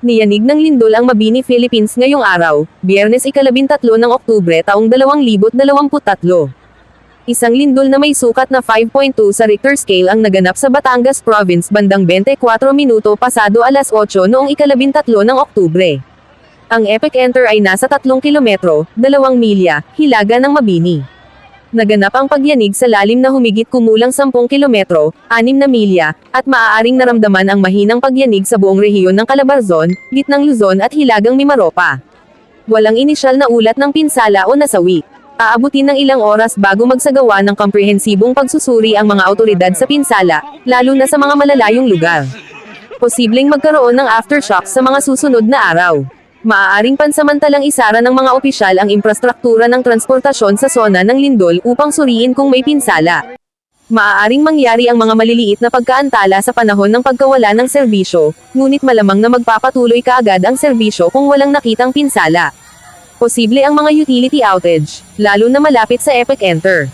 Niyanig ng lindol ang Mabini, Philippines ngayong araw, Biyernes ikalabintatlo ng Oktubre taong 2023. Isang lindol na may sukat na 5.2 sa Richter scale ang naganap sa Batangas Province bandang 24 minuto pasado alas 8 noong ikalabintatlo ng Oktubre. Ang epicenter ay nasa 3 kilometro, 2 milya, hilaga ng Mabini. Naganap ang pagyanig sa lalim na humigit kumulang 10 kilometro, 6 na milya, at maaaring naramdaman ang mahinang pagyanig sa buong rehiyon ng Calabarzon, Gitnang Luzon at Hilagang Mimaropa. Walang inisyal na ulat ng pinsala o nasawi. Aabutin ng ilang oras bago magsagawa ng komprehensibong pagsusuri ang mga autoridad sa pinsala, lalo na sa mga malalayong lugar. Posibleng magkaroon ng aftershock sa mga susunod na araw. Maaaring pansamantalang isara ng mga opisyal ang infrastruktura ng transportasyon sa zona ng lindol upang suriin kung may pinsala. Maaaring mangyari ang mga maliliit na pagkaantala sa panahon ng pagkawala ng serbisyo, ngunit malamang na magpapatuloy kaagad ang serbisyo kung walang nakitang pinsala. Posible ang mga utility outage, lalo na malapit sa epic enter.